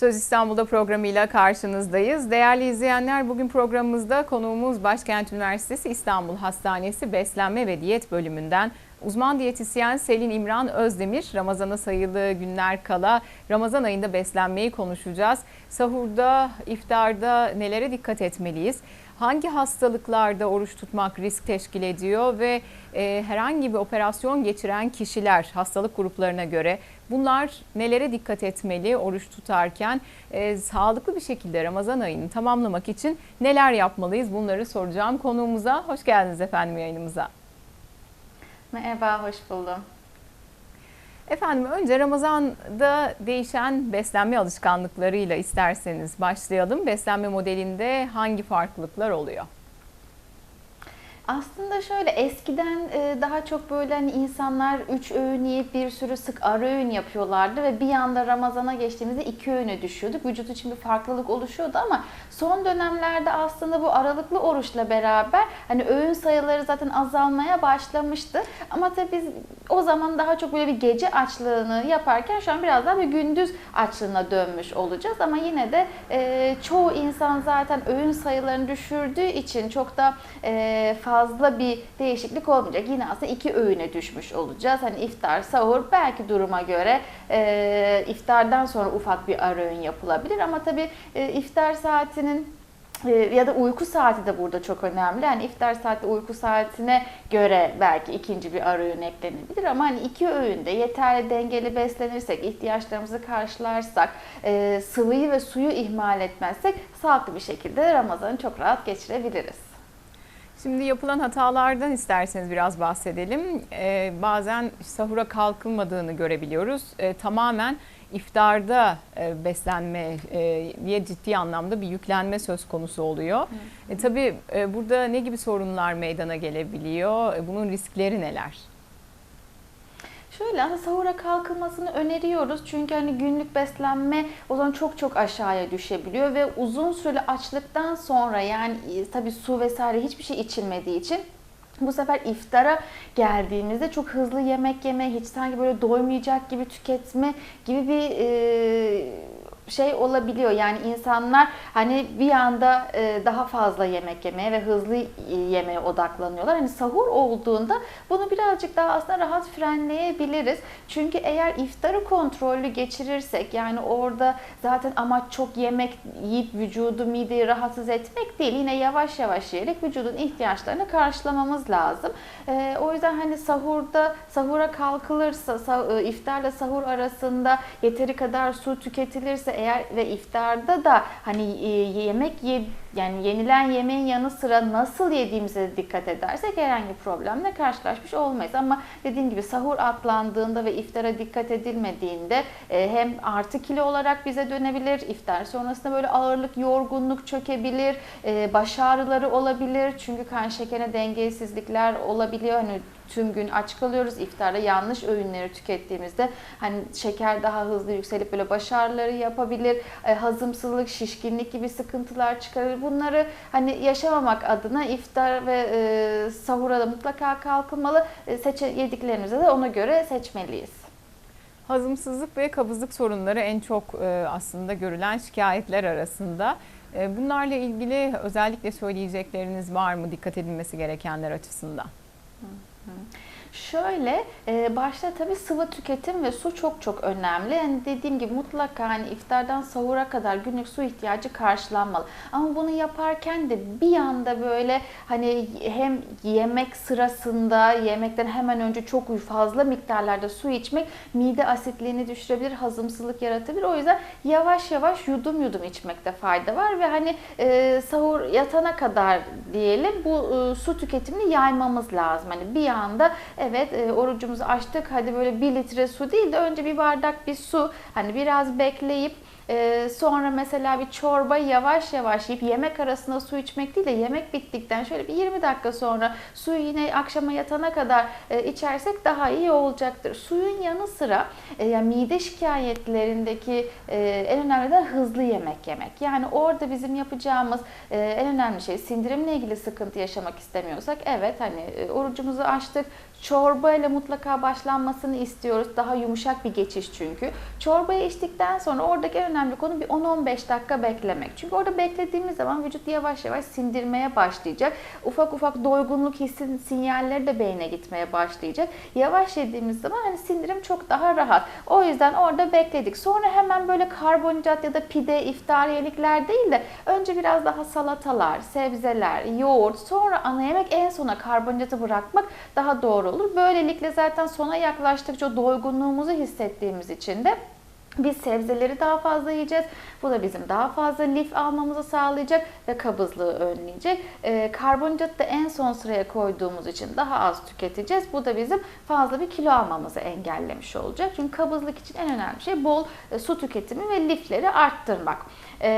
Söz İstanbul'da programıyla karşınızdayız. Değerli izleyenler bugün programımızda konuğumuz Başkent Üniversitesi İstanbul Hastanesi Beslenme ve Diyet bölümünden uzman diyetisyen Selin İmran Özdemir. Ramazana sayılı günler kala Ramazan ayında beslenmeyi konuşacağız. Sahurda, iftarda nelere dikkat etmeliyiz? Hangi hastalıklarda oruç tutmak risk teşkil ediyor ve e, herhangi bir operasyon geçiren kişiler hastalık gruplarına göre bunlar nelere dikkat etmeli oruç tutarken e, sağlıklı bir şekilde Ramazan ayını tamamlamak için neler yapmalıyız bunları soracağım konuğumuza. Hoş geldiniz efendim yayınımıza. Merhaba, hoş buldum. Efendim önce Ramazan'da değişen beslenme alışkanlıklarıyla isterseniz başlayalım. Beslenme modelinde hangi farklılıklar oluyor? Aslında şöyle eskiden e, daha çok böyle hani insanlar üç öğün yiyip bir sürü sık ara öğün yapıyorlardı ve bir anda Ramazan'a geçtiğimizde iki öğüne düşüyorduk. Vücut için bir farklılık oluşuyordu ama son dönemlerde aslında bu aralıklı oruçla beraber hani öğün sayıları zaten azalmaya başlamıştı. Ama tabii biz o zaman daha çok böyle bir gece açlığını yaparken şu an biraz daha bir gündüz açlığına dönmüş olacağız. Ama yine de e, çoğu insan zaten öğün sayılarını düşürdüğü için çok da e, fazla bir değişiklik olmayacak. Yine aslında iki öğüne düşmüş olacağız. Hani iftar, sahur belki duruma göre e, iftardan sonra ufak bir ara öğün yapılabilir. Ama tabii e, iftar saatinin e, ya da uyku saati de burada çok önemli. Yani iftar saati uyku saatine göre belki ikinci bir ara öğün eklenebilir ama hani iki öğünde yeterli dengeli beslenirsek, ihtiyaçlarımızı karşılarsak, e, sıvıyı ve suyu ihmal etmezsek sağlıklı bir şekilde Ramazan'ı çok rahat geçirebiliriz. Şimdi yapılan hatalardan isterseniz biraz bahsedelim. Ee, bazen sahura kalkılmadığını görebiliyoruz. Ee, tamamen iftarda e, beslenmeye ciddi anlamda bir yüklenme söz konusu oluyor. E, tabii e, burada ne gibi sorunlar meydana gelebiliyor? E, bunun riskleri neler? Şöyle aslında sahura kalkılmasını öneriyoruz. Çünkü hani günlük beslenme o zaman çok çok aşağıya düşebiliyor ve uzun süreli açlıktan sonra yani e, tabii su vesaire hiçbir şey içilmediği için bu sefer iftara geldiğimizde çok hızlı yemek yeme, hiç sanki böyle doymayacak gibi tüketme gibi bir e, şey olabiliyor. Yani insanlar hani bir anda e, daha fazla yemek yemeye ve hızlı yemeye odaklanıyorlar. Hani sahur olduğunda bunu birazcık daha aslında rahat frenleyebiliriz. Çünkü eğer iftarı kontrollü geçirirsek yani orada zaten amaç çok yemek yiyip vücudu mideyi rahatsız etmek değil. Yine yavaş yavaş yiyerek vücudun ihtiyaçlarını karşılamamız lazım. E, o yüzden hani sahurda sahura kalkılırsa iftarla sahur arasında yeteri kadar su tüketilirse eğer ve iftarda da hani e, yemek ye, yani yenilen yemeğin yanı sıra nasıl yediğimize dikkat edersek herhangi bir problemle karşılaşmış olmayız. Ama dediğim gibi sahur atlandığında ve iftara dikkat edilmediğinde e, hem artı kilo olarak bize dönebilir, iftar sonrasında böyle ağırlık, yorgunluk çökebilir, e, baş ağrıları olabilir. Çünkü kan şekerine dengesizlikler olabiliyor. Hani tüm gün aç kalıyoruz. İftarda yanlış öğünleri tükettiğimizde hani şeker daha hızlı yükselip böyle baş ağrıları yapabilir. E, hazımsızlık, şişkinlik gibi sıkıntılar çıkarır. Bunları hani yaşamamak adına iftar ve e, sahura da mutlaka kalkılmalı. E, seçe, yediklerimizi de ona göre seçmeliyiz. Hazımsızlık ve kabızlık sorunları en çok e, aslında görülen şikayetler arasında. E, bunlarla ilgili özellikle söyleyecekleriniz var mı dikkat edilmesi gerekenler açısından? Şöyle e, başta tabii sıvı tüketim ve su çok çok önemli. Yani dediğim gibi mutlaka hani iftardan sahura kadar günlük su ihtiyacı karşılanmalı. Ama bunu yaparken de bir anda böyle hani hem yemek sırasında yemekten hemen önce çok fazla miktarlarda su içmek mide asitliğini düşürebilir, hazımsızlık yaratabilir. O yüzden yavaş yavaş yudum yudum içmekte fayda var ve hani e, sahur yatana kadar diyelim bu e, su tüketimini yaymamız lazım. Hani bir anda evet e, orucumuzu açtık hadi böyle bir litre su değil de önce bir bardak bir su hani biraz bekleyip e, sonra mesela bir çorba yavaş yavaş yiyip yemek arasında su içmek değil de yemek bittikten şöyle bir 20 dakika sonra suyu yine akşama yatana kadar e, içersek daha iyi olacaktır. Suyun yanı sıra e, yani mide şikayetlerindeki e, en önemli de hızlı yemek yemek. Yani orada bizim yapacağımız e, en önemli şey sindirimle ilgili sıkıntı yaşamak istemiyorsak evet hani e, orucumuzu açtık Çorba ile mutlaka başlanmasını istiyoruz. Daha yumuşak bir geçiş çünkü. Çorbayı içtikten sonra oradaki en önemli konu bir 10-15 dakika beklemek. Çünkü orada beklediğimiz zaman vücut yavaş yavaş sindirmeye başlayacak. Ufak ufak doygunluk hissin sinyalleri de beyne gitmeye başlayacak. Yavaş yediğimiz zaman hani sindirim çok daha rahat. O yüzden orada bekledik. Sonra hemen böyle karbonhidrat ya da pide, iftariyelikler değil de önce biraz daha salatalar, sebzeler, yoğurt, sonra ana yemek en sona karbonhidratı bırakmak daha doğru olur. Böylelikle zaten sona yaklaştıkça doygunluğumuzu hissettiğimiz için de biz sebzeleri daha fazla yiyeceğiz. Bu da bizim daha fazla lif almamızı sağlayacak ve kabızlığı önleyecek. Ee, karbonhidratı da en son sıraya koyduğumuz için daha az tüketeceğiz. Bu da bizim fazla bir kilo almamızı engellemiş olacak. Çünkü kabızlık için en önemli şey bol e, su tüketimi ve lifleri arttırmak. Ee,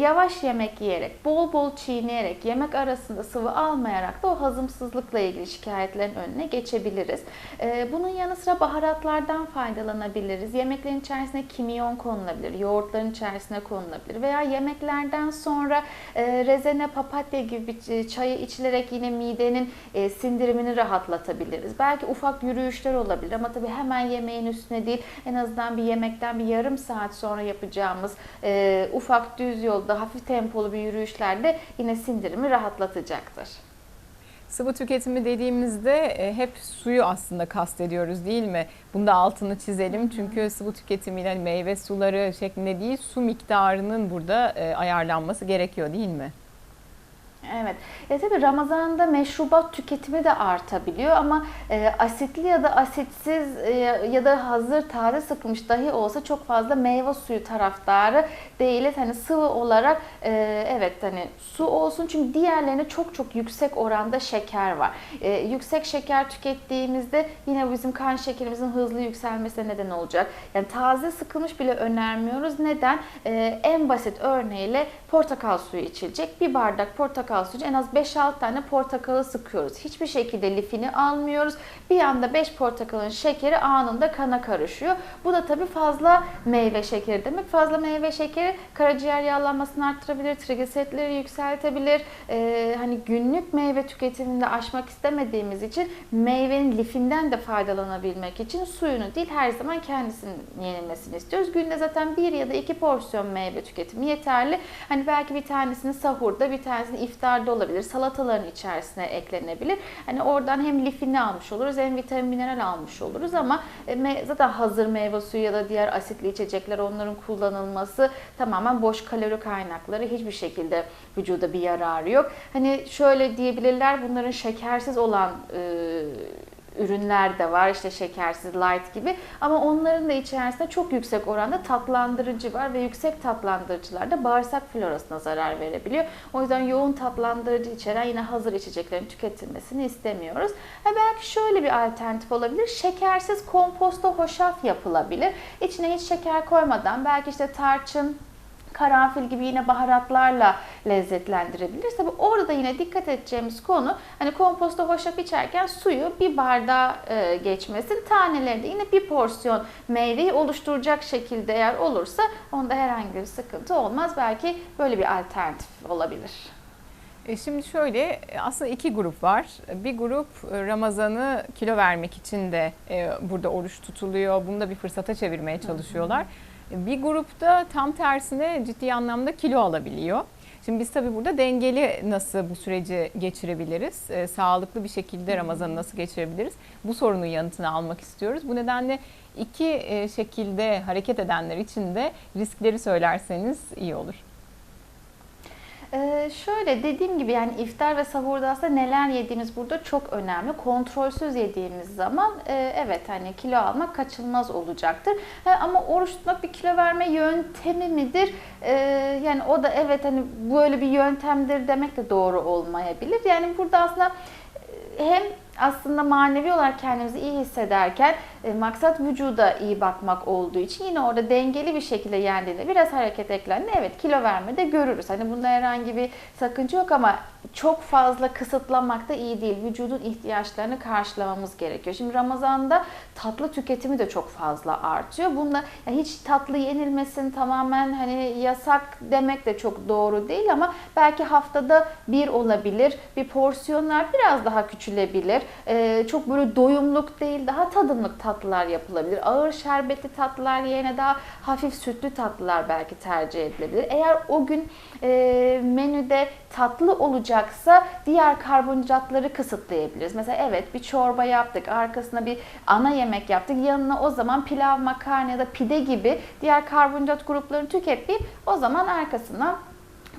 yavaş yemek yiyerek, bol bol çiğneyerek, yemek arasında sıvı almayarak da o hazımsızlıkla ilgili şikayetlerin önüne geçebiliriz. Ee, bunun yanı sıra baharatlardan faydalanabiliriz. Yemeklerin içerisine kimyon konulabilir, yoğurtların içerisine konulabilir veya yemeklerden sonra e, rezene, papatya gibi bir çayı içilerek yine midenin e, sindirimini rahatlatabiliriz. Belki ufak yürüyüşler olabilir ama tabii hemen yemeğin üstüne değil en azından bir yemekten bir yarım saat sonra yapacağımız e, ufak düz yolda hafif tempolu bir yürüyüşlerde yine sindirimi rahatlatacaktır. Sıvı tüketimi dediğimizde e, hep suyu aslında kastediyoruz değil mi? Bunda altını çizelim çünkü sıvı tüketimiyle meyve suları şeklinde değil su miktarının burada e, ayarlanması gerekiyor değil mi? Evet. Ya tabii Ramazan'da meşrubat tüketimi de artabiliyor ama e, asitli ya da asitsiz e, ya da hazır taze sıkılmış dahi olsa çok fazla meyve suyu taraftarı değiliz. Hani sıvı olarak e, evet hani su olsun çünkü diğerlerine çok çok yüksek oranda şeker var. E, yüksek şeker tükettiğimizde yine bizim kan şekerimizin hızlı yükselmesine neden olacak. Yani taze sıkılmış bile önermiyoruz. Neden? E, en basit örneğiyle portakal suyu içilecek. Bir bardak portakal suyu en az 5-6 tane portakalı sıkıyoruz. Hiçbir şekilde lifini almıyoruz. Bir anda 5 portakalın şekeri anında kana karışıyor. Bu da tabii fazla meyve şekeri demek. Fazla meyve şekeri karaciğer yağlanmasını arttırabilir, trigliseritleri yükseltebilir. Ee, hani günlük meyve tüketiminde aşmak istemediğimiz için meyvenin lifinden de faydalanabilmek için suyunu değil her zaman kendisinin yenilmesini istiyoruz. Günde zaten bir ya da iki porsiyon meyve tüketimi yeterli. Hani belki bir tanesini sahurda, bir tanesini iftarda olabilir. Salataların içerisine eklenebilir. Hani oradan hem lifini almış oluruz hem vitamin mineral almış oluruz ama e, zaten hazır meyve suyu ya da diğer asitli içecekler onların kullanılması tamamen boş kalori kaynakları. Hiçbir şekilde vücuda bir yararı yok. Hani şöyle diyebilirler bunların şekersiz olan e, ürünler de var işte şekersiz light gibi ama onların da içerisinde çok yüksek oranda tatlandırıcı var ve yüksek tatlandırıcılar da bağırsak florasına zarar verebiliyor. O yüzden yoğun tatlandırıcı içeren yine hazır içeceklerin tüketilmesini istemiyoruz. Ha belki şöyle bir alternatif olabilir. Şekersiz komposto hoşaf yapılabilir. İçine hiç şeker koymadan belki işte tarçın, karanfil gibi yine baharatlarla lezzetlendirebiliriz. Tabi orada yine dikkat edeceğimiz konu hani komposto hoşaf içerken suyu bir bardağa e, geçmesin. Taneleri de yine bir porsiyon meyveyi oluşturacak şekilde eğer olursa onda herhangi bir sıkıntı olmaz. Belki böyle bir alternatif olabilir. E, şimdi şöyle aslında iki grup var. Bir grup e, Ramazan'ı kilo vermek için de e, burada oruç tutuluyor. Bunu da bir fırsata çevirmeye çalışıyorlar. Hı hı. Bir grupta tam tersine ciddi anlamda kilo alabiliyor. Şimdi biz tabii burada dengeli nasıl bu süreci geçirebiliriz? E, sağlıklı bir şekilde Ramazan'ı nasıl geçirebiliriz? Bu sorunun yanıtını almak istiyoruz. Bu nedenle iki e, şekilde hareket edenler için de riskleri söylerseniz iyi olur. Ee, şöyle dediğim gibi yani iftar ve sahurda aslında neler yediğimiz burada çok önemli. Kontrolsüz yediğimiz zaman e, evet hani kilo almak kaçınılmaz olacaktır. E, ama oruç tutmak bir kilo verme yöntemi midir? E, yani o da evet hani böyle bir yöntemdir demek de doğru olmayabilir. Yani burada aslında hem aslında manevi olarak kendimizi iyi hissederken e, maksat vücuda iyi bakmak olduğu için yine orada dengeli bir şekilde yendiğinde biraz hareket eklendi. Evet kilo verme de görürüz. Hani bunda herhangi bir sakınca yok ama çok fazla kısıtlamak da iyi değil. Vücudun ihtiyaçlarını karşılamamız gerekiyor. Şimdi Ramazan'da tatlı tüketimi de çok fazla artıyor. Bunda yani hiç tatlı yenilmesin tamamen hani yasak demek de çok doğru değil ama belki haftada bir olabilir. Bir porsiyonlar biraz daha küçülebilir. E, çok böyle doyumluk değil daha tadımlık tatlılar yapılabilir. Ağır şerbetli tatlılar yerine daha hafif sütlü tatlılar belki tercih edilebilir. Eğer o gün e, menüde tatlı olacaksa diğer karbonhidratları kısıtlayabiliriz. Mesela evet bir çorba yaptık, arkasına bir ana yemek yaptık. Yanına o zaman pilav, makarna ya da pide gibi diğer karbonhidrat gruplarını tüketmeyip o zaman arkasından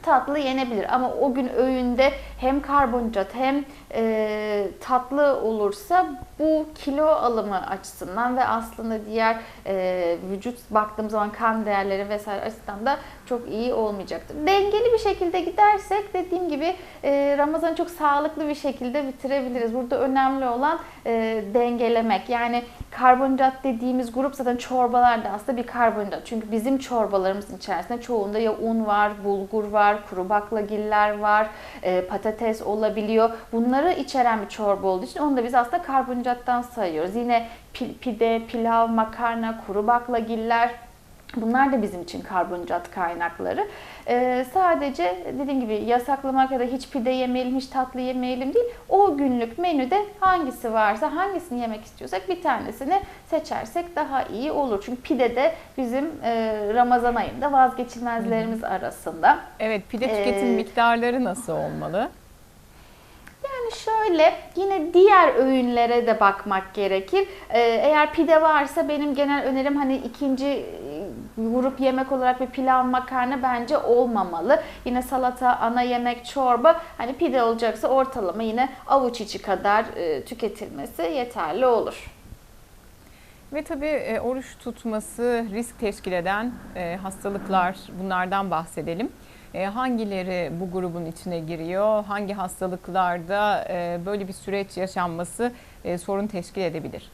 tatlı yenebilir. Ama o gün öğünde hem karbonhidrat hem e, tatlı olursa bu kilo alımı açısından ve aslında diğer e, vücut baktığımız zaman kan değerleri vesaire açısından da çok iyi olmayacaktır. Dengeli bir şekilde gidersek dediğim gibi e, Ramazan'ı çok sağlıklı bir şekilde bitirebiliriz. Burada önemli olan e, dengelemek. Yani karbonhidrat dediğimiz grup zaten çorbalarda aslında bir karbonhidrat. Çünkü bizim çorbalarımızın içerisinde çoğunda ya un var, bulgur var, kuru baklagiller var, e, patates olabiliyor. Bunları içeren bir çorba olduğu için onu da biz aslında karbonhidrattan sayıyoruz. Yine pide, pilav, makarna, kuru baklagiller Bunlar da bizim için karbonhidrat kaynakları. Ee, sadece dediğim gibi yasaklamak ya da hiç pide yemeyelim, hiç tatlı yemeyelim değil. O günlük menüde hangisi varsa, hangisini yemek istiyorsak bir tanesini seçersek daha iyi olur. Çünkü pide de bizim e, Ramazan ayında vazgeçilmezlerimiz arasında. Evet, pide tüketim Ee, miktarları nasıl olmalı? Yani şöyle yine diğer öğünlere de bakmak gerekir. Ee, eğer pide varsa benim genel önerim hani ikinci grup yemek olarak bir pilav makarna bence olmamalı. Yine salata, ana yemek, çorba hani pide olacaksa ortalama yine avuç içi kadar e, tüketilmesi yeterli olur. Ve tabii e, oruç tutması risk teşkil eden e, hastalıklar bunlardan bahsedelim. Hangileri bu grubun içine giriyor? Hangi hastalıklarda böyle bir süreç yaşanması sorun teşkil edebilir?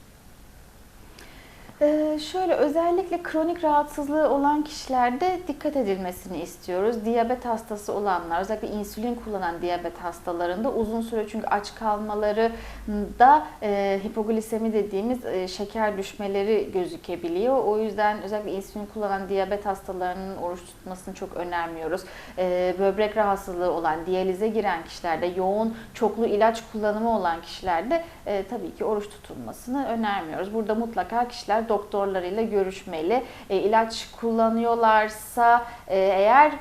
Ee, şöyle özellikle kronik rahatsızlığı olan kişilerde dikkat edilmesini istiyoruz. Diyabet hastası olanlar, özellikle insülin kullanan diyabet hastalarında uzun süre çünkü aç kalmaları da e, hipoglisemi dediğimiz e, şeker düşmeleri gözükebiliyor. O yüzden özellikle insülin kullanan diyabet hastalarının oruç tutmasını çok önermiyoruz. E, böbrek rahatsızlığı olan, diyalize giren kişilerde, yoğun çoklu ilaç kullanımı olan kişilerde e, tabii ki oruç tutulmasını önermiyoruz. Burada mutlaka kişiler doktorlarıyla görüşmeli. E, ilaç kullanıyorlarsa e, eğer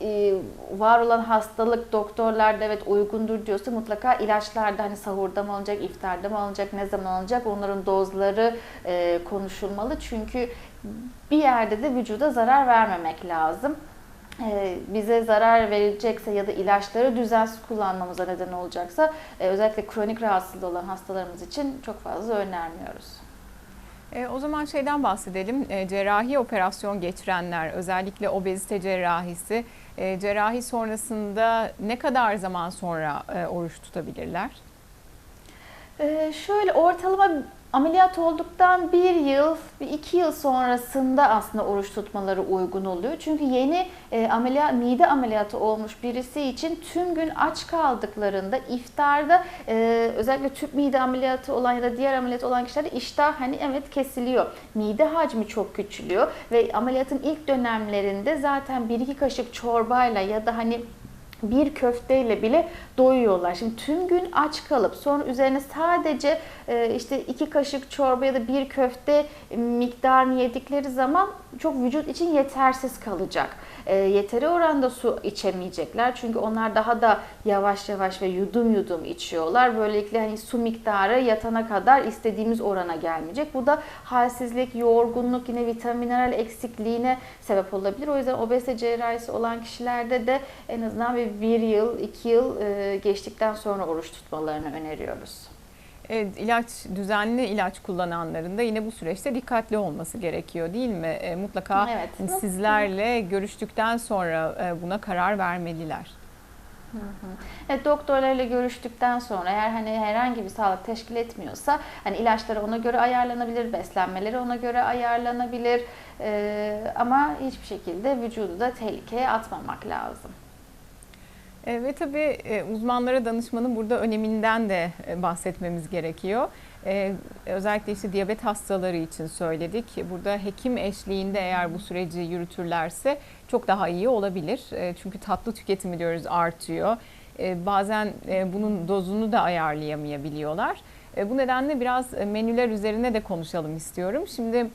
e, var olan hastalık doktorlarda evet uygundur diyorsa mutlaka ilaçlarda hani sahurda mı alınacak, iftarda mı alınacak, ne zaman alınacak onların dozları e, konuşulmalı. Çünkü bir yerde de vücuda zarar vermemek lazım. E, bize zarar verilecekse ya da ilaçları düzensiz kullanmamıza neden olacaksa e, özellikle kronik rahatsızlığı olan hastalarımız için çok fazla önermiyoruz. E, o zaman şeyden bahsedelim. E, cerrahi operasyon geçirenler, özellikle obezite cerrahisi, e, cerrahi sonrasında ne kadar zaman sonra e, oruç tutabilirler? Ee, şöyle ortalama ameliyat olduktan bir yıl, bir iki yıl sonrasında aslında oruç tutmaları uygun oluyor. Çünkü yeni e, ameliyat, mide ameliyatı olmuş birisi için tüm gün aç kaldıklarında iftarda e, özellikle tüp mide ameliyatı olan ya da diğer ameliyat olan kişilerde iştah hani evet kesiliyor. Mide hacmi çok küçülüyor ve ameliyatın ilk dönemlerinde zaten bir iki kaşık çorbayla ya da hani bir köfteyle bile doyuyorlar. Şimdi tüm gün aç kalıp sonra üzerine sadece e, işte iki kaşık çorba ya da bir köfte miktarını yedikleri zaman çok vücut için yetersiz kalacak. E, yeteri oranda su içemeyecekler. Çünkü onlar daha da yavaş yavaş ve yudum yudum içiyorlar. Böylelikle hani su miktarı yatana kadar istediğimiz orana gelmeyecek. Bu da halsizlik, yorgunluk, yine vitamin mineral eksikliğine sebep olabilir. O yüzden obezite cerrahisi olan kişilerde de en azından bir, bir yıl, iki yıl e, geçtikten sonra oruç tutmalarını öneriyoruz. Evet, ilaç düzenli ilaç kullananların da yine bu süreçte dikkatli olması gerekiyor değil mi? E, mutlaka Evet. sizlerle görüştükten sonra e, buna karar vermeliler. Evet, doktorlarıyla görüştükten sonra eğer hani herhangi bir sağlık teşkil etmiyorsa hani ilaçları ona göre ayarlanabilir, beslenmeleri ona göre ayarlanabilir Ee, ama hiçbir şekilde vücudu da tehlikeye atmamak lazım. E, ve tabii e, uzmanlara danışmanın burada öneminden de e, bahsetmemiz gerekiyor. E, özellikle işte diyabet hastaları için söyledik. Burada hekim eşliğinde eğer bu süreci yürütürlerse çok daha iyi olabilir. E, çünkü tatlı tüketimi diyoruz artıyor. e, bazen e, bunun dozunu da ayarlayamayabiliyorlar. E, bu nedenle biraz e, menüler üzerine de konuşalım istiyorum. Şimdi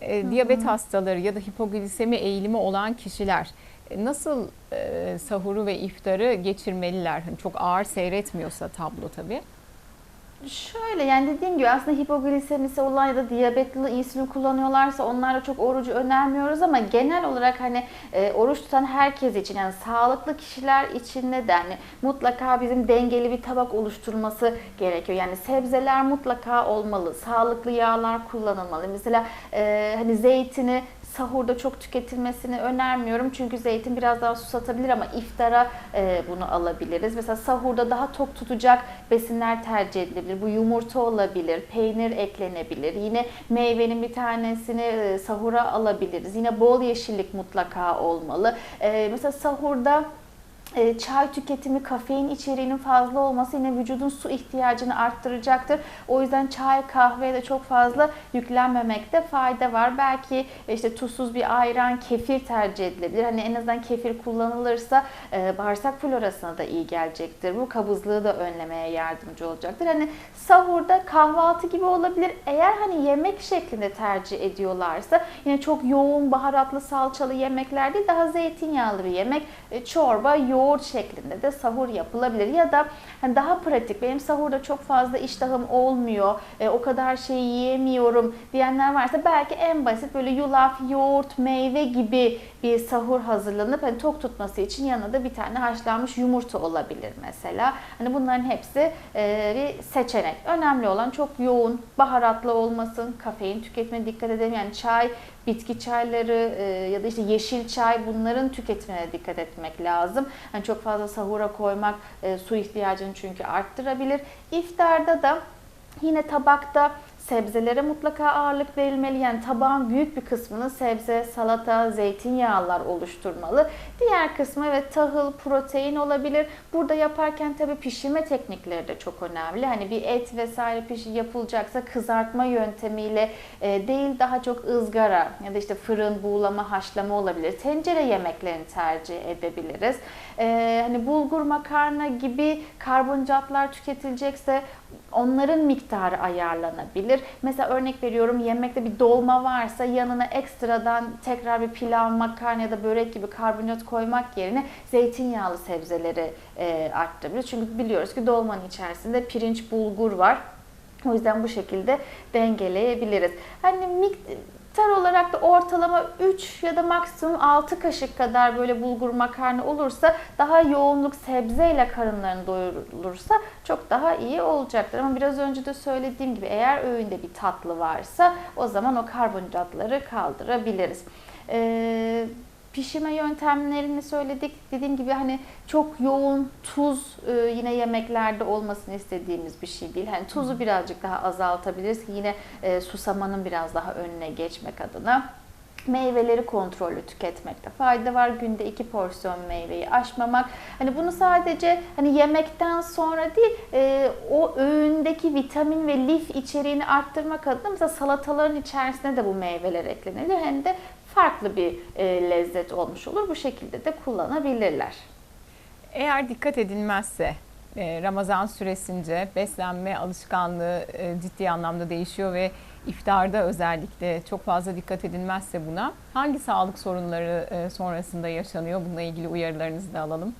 e, diyabet hastaları ya da hipoglisemi eğilimi olan kişiler nasıl e, sahuru ve iftarı geçirmeliler? Hani çok ağır seyretmiyorsa tablo tabii. Şöyle yani dediğim gibi aslında hipoglisemisi olan ya da diyabetli insülin kullanıyorlarsa onlarla çok orucu önermiyoruz ama genel olarak hani e, oruç tutan herkes için yani sağlıklı kişiler için de hani mutlaka bizim dengeli bir tabak oluşturması gerekiyor. Yani sebzeler mutlaka olmalı, sağlıklı yağlar kullanılmalı. Mesela e, hani zeytini sahurda çok tüketilmesini önermiyorum. Çünkü zeytin biraz daha susatabilir ama iftara e, bunu alabiliriz. Mesela sahurda daha tok tutacak besinler tercih edilebilir. Bu yumurta olabilir, peynir eklenebilir. Yine meyvenin bir tanesini e, sahura alabiliriz. Yine bol yeşillik mutlaka olmalı. E, mesela sahurda çay tüketimi, kafein içeriğinin fazla olması yine vücudun su ihtiyacını arttıracaktır. O yüzden çay, kahveye de çok fazla yüklenmemekte fayda var. Belki işte tuzsuz bir ayran, kefir tercih edilebilir. Hani en azından kefir kullanılırsa e, bağırsak florasına da iyi gelecektir. Bu kabızlığı da önlemeye yardımcı olacaktır. Hani sahurda kahvaltı gibi olabilir. Eğer hani yemek şeklinde tercih ediyorlarsa yine çok yoğun, baharatlı, salçalı yemekler değil daha zeytinyağlı bir yemek. E, çorba, yoğurt şeklinde de sahur yapılabilir. Ya da hani daha pratik, benim sahurda çok fazla iştahım olmuyor, e, o kadar şey yiyemiyorum diyenler varsa belki en basit böyle yulaf, yoğurt, meyve gibi bir sahur hazırlanıp hani tok tutması için yanına da bir tane haşlanmış yumurta olabilir mesela. Hani bunların hepsi e, bir seçenek. Önemli olan çok yoğun, baharatlı olmasın, kafein tüketimine dikkat edelim. Yani çay, bitki çayları e, ya da işte yeşil çay bunların tüketimine dikkat etmek lazım. Hani çok fazla sahura koymak e, su ihtiyacını çünkü arttırabilir. İftarda da yine tabakta sebzelere mutlaka ağırlık verilmeli. Yani tabağın büyük bir kısmını sebze, salata, zeytinyağlar oluşturmalı. Diğer kısmı evet tahıl, protein olabilir. Burada yaparken tabii pişirme teknikleri de çok önemli. Hani bir et vesaire pişi yapılacaksa kızartma yöntemiyle e, değil daha çok ızgara ya da işte fırın, buğulama, haşlama olabilir. Tencere yemeklerini tercih edebiliriz. E, hani bulgur, makarna gibi karbonhidratlar tüketilecekse onların miktarı ayarlanabilir. Mesela örnek veriyorum yemekte bir dolma varsa yanına ekstradan tekrar bir pilav, makarna ya da börek gibi karbonhidrat koymak yerine zeytinyağlı sebzeleri e, arttırabilir. Çünkü biliyoruz ki dolmanın içerisinde pirinç, bulgur var. O yüzden bu şekilde dengeleyebiliriz. Hani miktar olarak da ortalama 3 ya da maksimum 6 kaşık kadar böyle bulgur makarna olursa daha yoğunluk sebzeyle karınlarını doyurulursa çok daha iyi olacaktır. Ama biraz önce de söylediğim gibi eğer öğünde bir tatlı varsa o zaman o karbonhidratları kaldırabiliriz. Ee, pişirme yöntemlerini söyledik. Dediğim gibi hani çok yoğun tuz e, yine yemeklerde olmasını istediğimiz bir şey değil. Hani tuzu birazcık daha azaltabiliriz ki yine e, susamanın biraz daha önüne geçmek adına. Meyveleri kontrollü tüketmekte fayda var. Günde iki porsiyon meyveyi aşmamak. Hani bunu sadece hani yemekten sonra değil, e, o öğündeki vitamin ve lif içeriğini arttırmak adına mesela salataların içerisine de bu meyveler eklenebilir. Hem de farklı bir e, lezzet olmuş olur. Bu şekilde de kullanabilirler. Eğer dikkat edilmezse e, Ramazan süresince beslenme alışkanlığı e, ciddi anlamda değişiyor ve iftarda özellikle çok fazla dikkat edilmezse buna hangi sağlık sorunları sonrasında yaşanıyor? Bununla ilgili uyarılarınızı da alalım.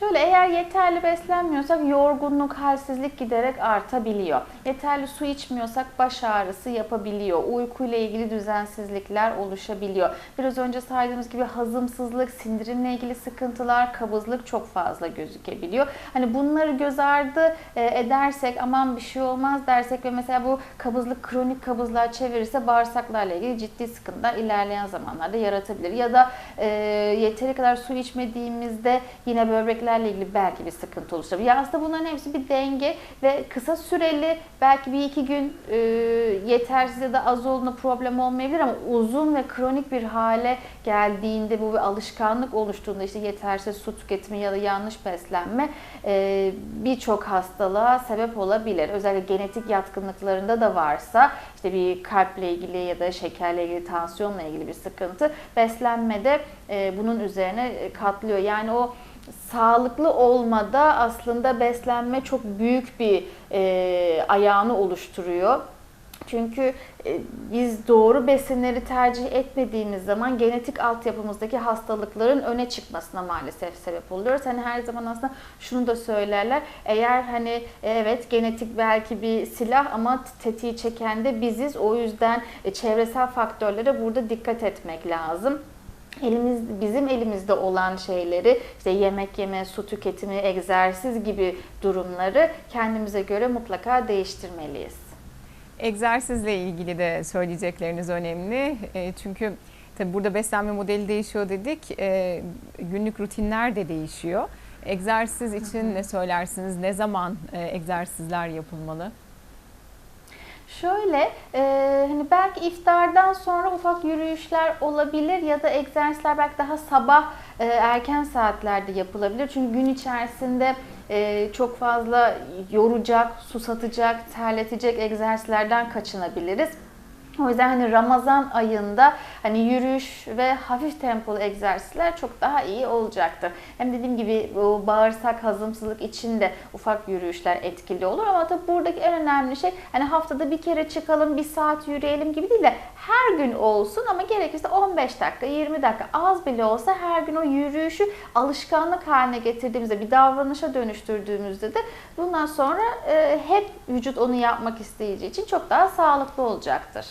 Şöyle eğer yeterli beslenmiyorsak yorgunluk, halsizlik giderek artabiliyor. Yeterli su içmiyorsak baş ağrısı yapabiliyor. Uykuyla ilgili düzensizlikler oluşabiliyor. Biraz önce saydığımız gibi hazımsızlık, sindirimle ilgili sıkıntılar, kabızlık çok fazla gözükebiliyor. Hani bunları göz ardı e, edersek aman bir şey olmaz dersek ve mesela bu kabızlık kronik kabızlığa çevirirse bağırsaklarla ilgili ciddi sıkıntılar ilerleyen zamanlarda yaratabilir. Ya da e, yeteri kadar su içmediğimizde yine böbrek böbreklerle ilgili belki bir sıkıntı oluşturabilir. Yani aslında bunların hepsi bir denge ve kısa süreli belki bir iki gün e, yetersiz ya da az olduğunda problem olmayabilir ama uzun ve kronik bir hale geldiğinde bu bir alışkanlık oluştuğunda işte yetersiz su tüketimi ya da yanlış beslenme e, birçok hastalığa sebep olabilir. Özellikle genetik yatkınlıklarında da varsa işte bir kalple ilgili ya da şekerle ilgili, tansiyonla ilgili bir sıkıntı beslenmede e, bunun üzerine katlıyor. Yani o sağlıklı olmada aslında beslenme çok büyük bir e, ayağını oluşturuyor. Çünkü e, biz doğru besinleri tercih etmediğimiz zaman genetik altyapımızdaki hastalıkların öne çıkmasına maalesef sebep oluyoruz. Hani her zaman aslında şunu da söylerler. Eğer hani evet genetik belki bir silah ama tetiği çeken de biziz. O yüzden e, çevresel faktörlere burada dikkat etmek lazım elimiz bizim elimizde olan şeyleri işte yemek yeme, su tüketimi, egzersiz gibi durumları kendimize göre mutlaka değiştirmeliyiz. Egzersizle ilgili de söyleyecekleriniz önemli. E, çünkü tabii burada beslenme modeli değişiyor dedik. E, günlük rutinler de değişiyor. Egzersiz için ne söylersiniz? Ne zaman e, egzersizler yapılmalı? Şöyle, e, hani belki iftardan sonra ufak yürüyüşler olabilir ya da egzersizler belki daha sabah e, erken saatlerde yapılabilir. Çünkü gün içerisinde e, çok fazla yoracak, susatacak, terletecek egzersizlerden kaçınabiliriz. O yüzden hani Ramazan ayında hani yürüyüş ve hafif tempolu egzersizler çok daha iyi olacaktır. Hem dediğim gibi bu bağırsak hazımsızlık için de ufak yürüyüşler etkili olur ama tabii buradaki en önemli şey hani haftada bir kere çıkalım, bir saat yürüyelim gibi değil de her gün olsun ama gerekirse 15 dakika, 20 dakika az bile olsa her gün o yürüyüşü alışkanlık haline getirdiğimizde, bir davranışa dönüştürdüğümüzde de bundan sonra e, hep vücut onu yapmak isteyeceği için çok daha sağlıklı olacaktır.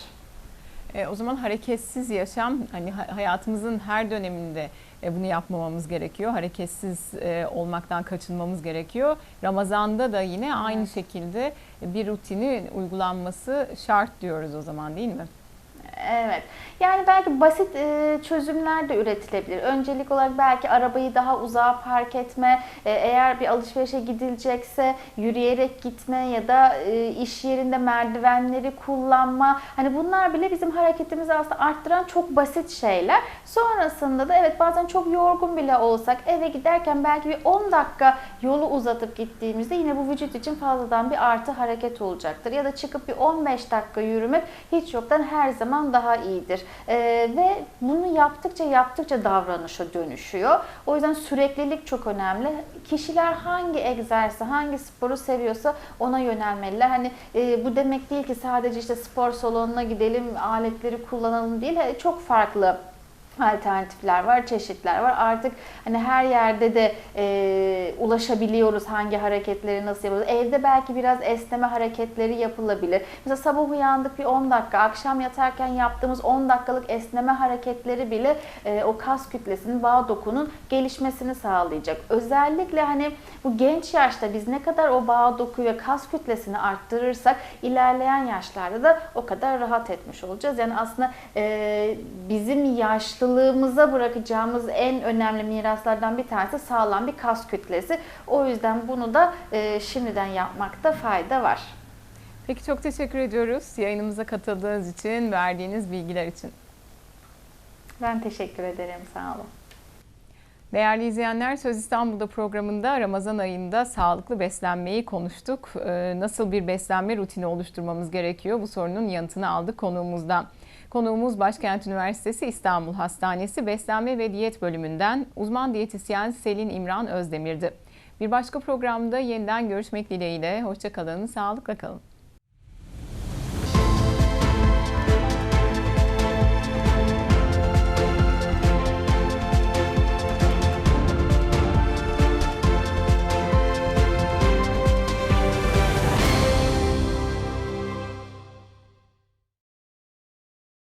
E, o zaman hareketsiz yaşam hani hayatımızın her döneminde e, bunu yapmamamız gerekiyor. Hareketsiz e, olmaktan kaçınmamız gerekiyor. Ramazan'da da yine aynı şekilde bir rutini uygulanması şart diyoruz o zaman değil mi? Evet. Yani belki basit e, çözümler de üretilebilir. Öncelik olarak belki arabayı daha uzağa park etme, e, eğer bir alışverişe gidilecekse yürüyerek gitme ya da e, iş yerinde merdivenleri kullanma. Hani bunlar bile bizim hareketimizi aslında arttıran çok basit şeyler. Sonrasında da evet bazen çok yorgun bile olsak eve giderken belki bir 10 dakika yolu uzatıp gittiğimizde yine bu vücut için fazladan bir artı hareket olacaktır. Ya da çıkıp bir 15 dakika yürümek hiç yoktan her zaman daha iyidir. E, ve bunu yaptıkça yaptıkça davranışa dönüşüyor. O yüzden süreklilik çok önemli. Kişiler hangi egzersizi, hangi sporu seviyorsa ona yönelmeliler. Hani e, bu demek değil ki sadece işte spor salonuna gidelim, aletleri kullanalım değil. Çok farklı alternatifler var, çeşitler var. Artık hani her yerde de e, ulaşabiliyoruz hangi hareketleri nasıl yapıyoruz. Evde belki biraz esneme hareketleri yapılabilir. Mesela sabah uyandık bir 10 dakika, akşam yatarken yaptığımız 10 dakikalık esneme hareketleri bile e, o kas kütlesinin, bağ dokunun gelişmesini sağlayacak. Özellikle hani bu genç yaşta biz ne kadar o bağ doku ve kas kütlesini arttırırsak ilerleyen yaşlarda da o kadar rahat etmiş olacağız. Yani aslında e, bizim yaşlı yaşlılığımıza bırakacağımız en önemli miraslardan bir tanesi sağlam bir kas kütlesi. O yüzden bunu da e, şimdiden yapmakta fayda var. Peki çok teşekkür ediyoruz yayınımıza katıldığınız için, verdiğiniz bilgiler için. Ben teşekkür ederim, sağ olun. Değerli izleyenler Söz İstanbul'da programında Ramazan ayında sağlıklı beslenmeyi konuştuk. Ee, nasıl bir beslenme rutini oluşturmamız gerekiyor? Bu sorunun yanıtını aldık konuğumuzdan. Konuğumuz Başkent Üniversitesi İstanbul Hastanesi Beslenme ve Diyet bölümünden uzman diyetisyen Selin İmran Özdemir'di. Bir başka programda yeniden görüşmek dileğiyle. Hoşçakalın, sağlıkla kalın.